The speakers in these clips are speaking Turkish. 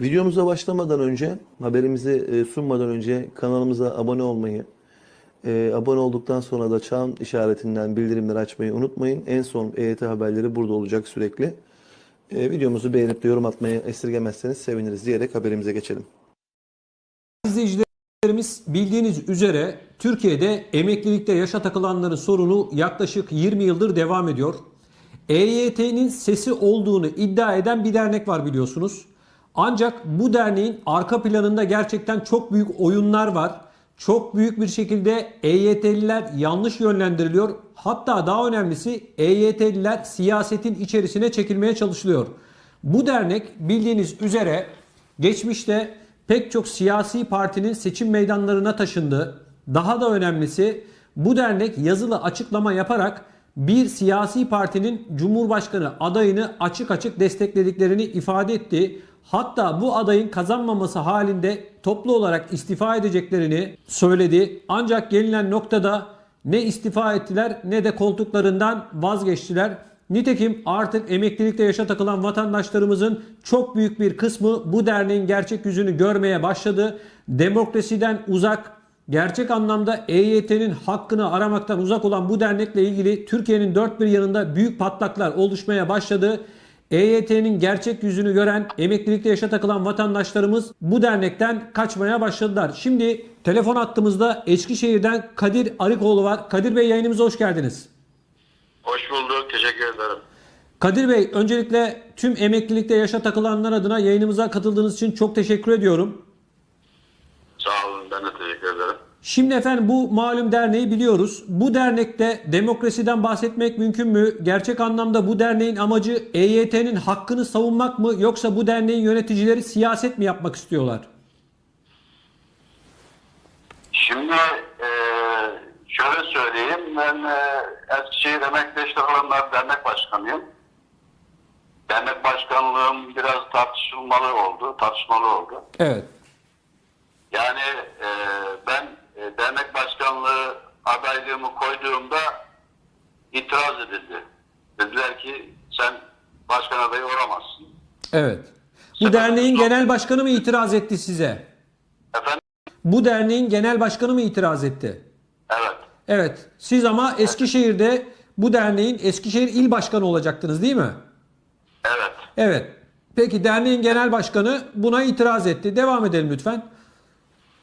Videomuza başlamadan önce, haberimizi e, sunmadan önce kanalımıza abone olmayı, e, abone olduktan sonra da çan işaretinden bildirimleri açmayı unutmayın. En son EYT haberleri burada olacak sürekli. E, videomuzu beğenip de yorum atmayı esirgemezseniz seviniriz diyerek haberimize geçelim. İzleyicilerimiz bildiğiniz üzere Türkiye'de emeklilikte yaşa takılanların sorunu yaklaşık 20 yıldır devam ediyor. EYT'nin sesi olduğunu iddia eden bir dernek var biliyorsunuz. Ancak bu derneğin arka planında gerçekten çok büyük oyunlar var. Çok büyük bir şekilde EYT'liler yanlış yönlendiriliyor. Hatta daha önemlisi EYT'liler siyasetin içerisine çekilmeye çalışılıyor. Bu dernek bildiğiniz üzere geçmişte pek çok siyasi partinin seçim meydanlarına taşındı. Daha da önemlisi bu dernek yazılı açıklama yaparak bir siyasi partinin cumhurbaşkanı adayını açık açık desteklediklerini ifade etti. Hatta bu adayın kazanmaması halinde toplu olarak istifa edeceklerini söyledi. Ancak gelinen noktada ne istifa ettiler ne de koltuklarından vazgeçtiler. Nitekim artık emeklilikte yaşa takılan vatandaşlarımızın çok büyük bir kısmı bu derneğin gerçek yüzünü görmeye başladı. Demokrasiden uzak, gerçek anlamda EYT'nin hakkını aramaktan uzak olan bu dernekle ilgili Türkiye'nin dört bir yanında büyük patlaklar oluşmaya başladı. EYT'nin gerçek yüzünü gören emeklilikte yaşa takılan vatandaşlarımız bu dernekten kaçmaya başladılar. Şimdi telefon attığımızda Eskişehir'den Kadir Arıkoğlu var. Kadir Bey yayınımıza hoş geldiniz. Hoş bulduk. Teşekkür ederim. Kadir Bey öncelikle tüm emeklilikte yaşa takılanlar adına yayınımıza katıldığınız için çok teşekkür ediyorum. Sağ olun. Ben de. Şimdi efendim bu malum derneği biliyoruz. Bu dernekte demokrasiden bahsetmek mümkün mü? Gerçek anlamda bu derneğin amacı EYT'nin hakkını savunmak mı yoksa bu derneğin yöneticileri siyaset mi yapmak istiyorlar? Şimdi e, şöyle söyleyeyim. Ben e, Eskişehir Emekli İşte Alanlar Dernek Başkanıyım. Dernek başkanlığım biraz tartışılmalı oldu. Tartışmalı oldu. Evet. Yani e, e, dernek başkanlığı adaylığımı koyduğumda itiraz edildi. Dediler ki sen başkan adayı olamazsın. Evet. Bu derneğin genel başkanı mı itiraz etti size? Efendim? Bu derneğin genel başkanı mı itiraz etti? Evet. Evet. Siz ama Eskişehir'de bu derneğin Eskişehir il başkanı olacaktınız değil mi? Evet. Evet. Peki derneğin genel başkanı buna itiraz etti. Devam edelim lütfen.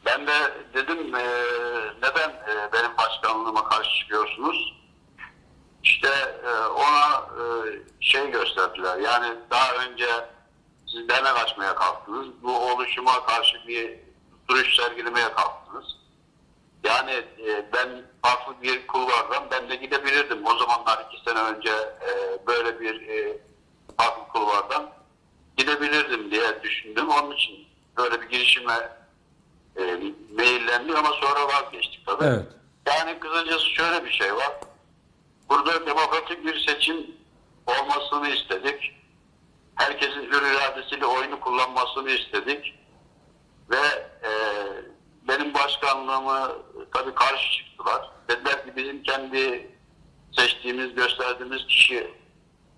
Ben de dedim eee, neden eee, benim başkanlığıma karşı çıkıyorsunuz? İşte eee, ona eee, şey gösterdiler. Yani daha önce siz dernek açmaya kalktınız. Bu oluşuma karşı bir duruş sergilemeye kalktınız. Yani eee, ben farklı bir kulvardan ben de gidebilirdim. O zamanlar iki sene önce eee, böyle bir eee, farklı kulvardan gidebilirdim diye düşündüm. Onun için böyle bir girişime e, maillendik ama sonra vazgeçtik tabii. Evet. Yani kısacası şöyle bir şey var. Burada demokratik bir seçim olmasını istedik. Herkesin hür iradesiyle oyunu kullanmasını istedik. Ve e, benim başkanlığımı tabii karşı çıktılar. Dediler ki bizim kendi seçtiğimiz, gösterdiğimiz kişi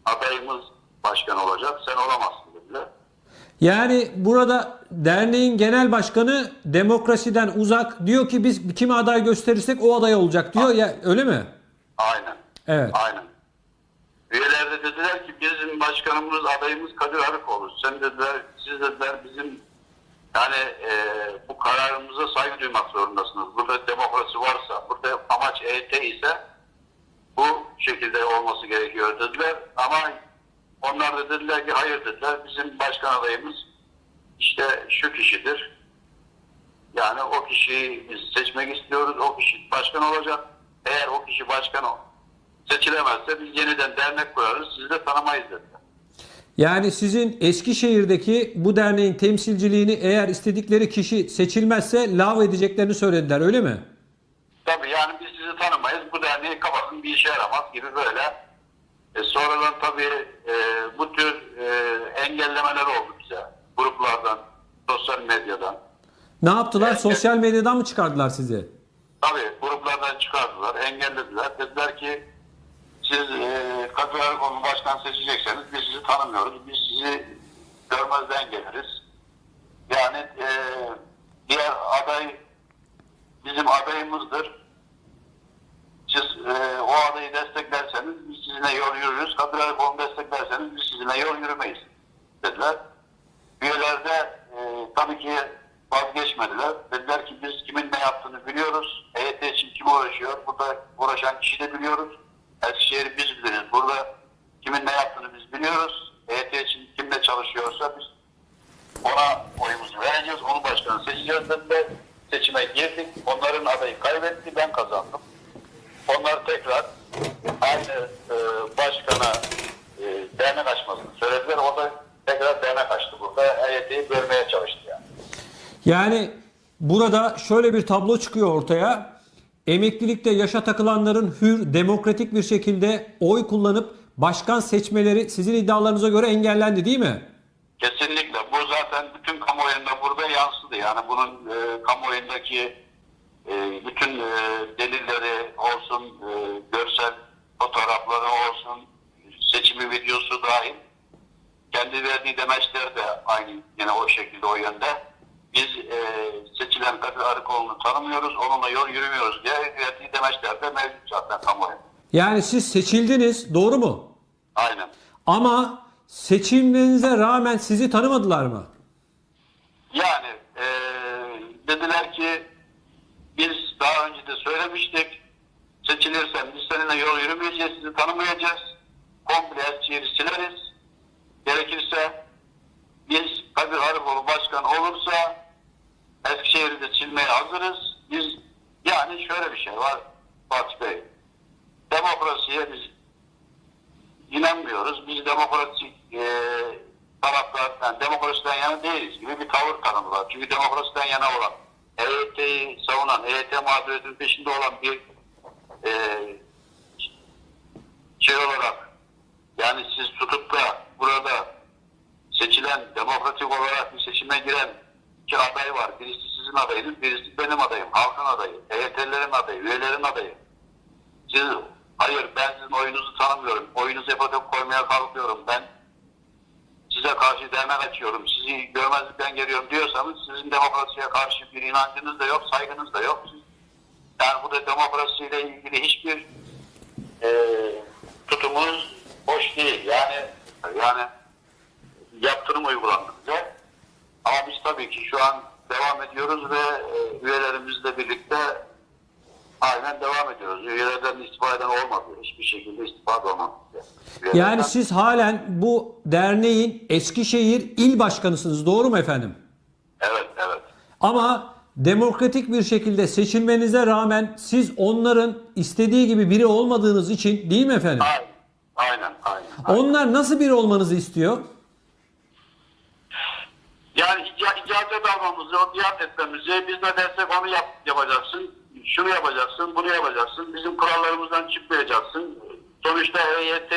adayımız başkan olacak. Sen olamazsın dediler. Yani burada derneğin genel başkanı demokrasiden uzak diyor ki biz kime aday gösterirsek o aday olacak diyor ya öyle mi? Aynen. Evet. Aynen. Üyeler de dediler ki bizim başkanımız, adayımız Kadir Arıkoğlu. Sen dediler, siz dediler bizim yani e, bu kararımıza saygı duymak zorundasınız. Burada demokrasi varsa, burada amaç EYT ise bu şekilde olması gerekiyor dediler. Ama onlar da dediler ki hayır dediler. Bizim başkan adayımız işte şu kişidir. Yani o kişiyi biz seçmek istiyoruz. O kişi başkan olacak. Eğer o kişi başkan ol- seçilemezse biz yeniden dernek kurarız. Sizi de tanımayız dediler. Yani sizin Eskişehir'deki bu derneğin temsilciliğini eğer istedikleri kişi seçilmezse lav edeceklerini söylediler öyle mi? Tabii yani biz sizi tanımayız. Bu derneği kapatın bir işe yaramaz gibi böyle. E, sonradan tabii e, engellemeler oldu bize. Gruplardan, sosyal medyadan. Ne yaptılar? Engel... Sosyal medyadan mı çıkardılar sizi? Tabii gruplardan çıkardılar, engellediler. Dediler ki siz e, Kadıköy Başkan seçecekseniz biz sizi tanımıyoruz. Biz sizi görmezden geliriz. Yani e, diğer aday bizim adayımızdır. Siz e, o adayı desteklerseniz biz sizinle yol yürürüz. Kadıköy Konu desteklerseniz biz sizinle yol yürümeyiz dediler. Üyeler de e, tabii ki vazgeçmediler. Dediler ki biz kimin ne yaptığını biliyoruz. EYT için kim uğraşıyor? Burada uğraşan kişi de biliyoruz. Eskişehir'i biz biliriz. Burada kimin ne yaptığını biz biliyoruz. EYT için kim ne çalışıyorsa biz ona oyumuzu vereceğiz. Onu başkan seçeceğiz dediler. Seçime girdik. Onların adayı kaybetti. Ben kazandım. Onlar tekrar aynı e, başkana e, dernek açmasını söylediler. Yani burada şöyle bir tablo çıkıyor ortaya. Emeklilikte yaşa takılanların hür, demokratik bir şekilde oy kullanıp başkan seçmeleri sizin iddialarınıza göre engellendi değil mi? Kesinlikle. Bu zaten bütün kamuoyunda burada yansıdı. Yani bunun e, kamuoyundaki e, bütün e, delilleri olsun, e, görsel fotoğrafları olsun, seçimi videosu dahil kendi verdiği demeçler de aynı yine o şekilde o yönde. Biz e, seçilen Kadir Arıkoğlu'nu tanımıyoruz, onunla yol yürümüyoruz diye verdiği demeçler de mevcut zaten kamuoyunda. Yani siz seçildiniz doğru mu? Aynen. Ama seçimlerinize rağmen sizi tanımadılar mı? Yani eee, dediler ki biz daha önce de söylemiştik seçilirsen biz seninle yol yürümeyeceğiz, sizi tanımayacağız. Komple Eskişehir'i sileriz. Gerekirse biz Kadir Arıkoğlu başkan olursa Eskişehir'i de silmeye hazırız. Biz yani şöyle bir şey var Fatih Bey. Demokrasiye biz inanmıyoruz. Biz demokratik e, taraftar, yani demokrasiden yana değiliz gibi bir tavır tanımlar. Çünkü demokrasiden yana olan, EYT'yi savunan, EYT mağduriyetinin peşinde olan bir e, şey olarak yani siz tutup da burada seçilen, demokratik olarak bir seçime giren iki aday var. Birisi sizin adayınız, birisi benim adayım, halkın adayı, EYT'lerin adayı, üyelerin adayı. Siz, hayır ben sizin oyunuzu tanımıyorum. Oyunuzu yapacak koymaya kalkıyorum. Ben size karşı dernek açıyorum. Sizi görmezlikten geliyorum diyorsanız sizin demokrasiye karşı bir inancınız da yok, saygınız da yok. Yani burada demokrasiyle ilgili hiçbir e, tutumunuz hoş değil. Yani yani yaptırım uygulandı. Ama biz tabii ki şu an devam ediyoruz ve e, üyelerimizle birlikte aynen devam ediyoruz. Üyelerden istifa eden olmadı. Hiçbir şekilde istifa da olmadı. Üyelerden- Yani siz halen bu derneğin Eskişehir il başkanısınız doğru mu efendim? Evet, evet. Ama demokratik bir şekilde seçilmenize rağmen siz onların istediği gibi biri olmadığınız için değil mi efendim? Aynen, aynen. aynen. Onlar nasıl biri olmanızı istiyor? Yani icazet almamızı, o biat etmemizi, biz ne dersek onu yap, yapacaksın. Şunu yapacaksın, bunu yapacaksın. Bizim kurallarımızdan çıkmayacaksın. Sonuçta EYT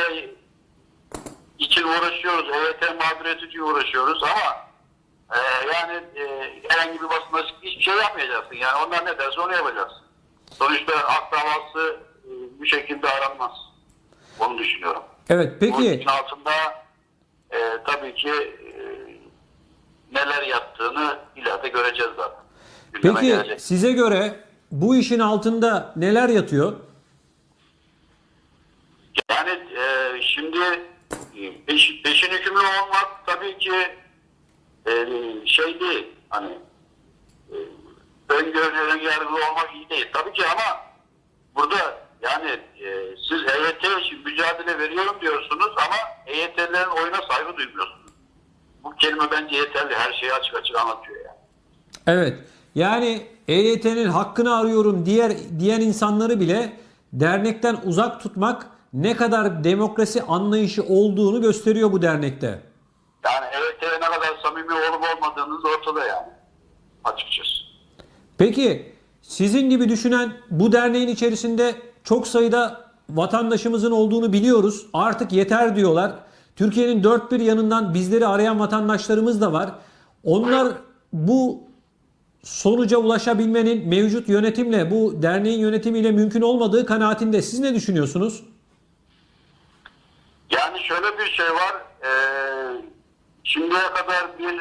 için uğraşıyoruz. EYT mağduriyeti için uğraşıyoruz ama e, yani e, herhangi bir basında hiçbir şey yapmayacaksın. Yani onlar ne derse onu yapacaksın. Sonuçta hak davası e, bu şekilde aranmaz. Onu düşünüyorum. Evet Bunun peki için altında e, tabii ki e, neler yattığını ileride göreceğiz zaten. Gündeme peki gelecek. size göre bu işin altında neler yatıyor? Yani e, şimdi e, peş, peşin hükümlü olmak tabii ki e, şey değil. Hani e, öngörülü, önyargılı olmak iyi değil. Tabii ki ama burada yani e, siz EYT için mücadele veriyorum diyorsunuz ama EYT'lerin oyuna saygı duymuyorsunuz. Bu kelime bence yeterli. Her şeyi açık açık anlatıyor yani. Evet. Yani EYT'nin hakkını arıyorum diğer diyen insanları bile dernekten uzak tutmak ne kadar demokrasi anlayışı olduğunu gösteriyor bu dernekte. Yani EYT'ye ne kadar samimi olup olmadığınız ortada yani. Açıkçası. Peki sizin gibi düşünen bu derneğin içerisinde çok sayıda vatandaşımızın olduğunu biliyoruz. Artık yeter diyorlar. Türkiye'nin dört bir yanından bizleri arayan vatandaşlarımız da var. Onlar bu sonuca ulaşabilmenin mevcut yönetimle, bu derneğin yönetimiyle mümkün olmadığı kanaatinde. Siz ne düşünüyorsunuz? Yani şöyle bir şey var. Ee, şimdiye kadar bir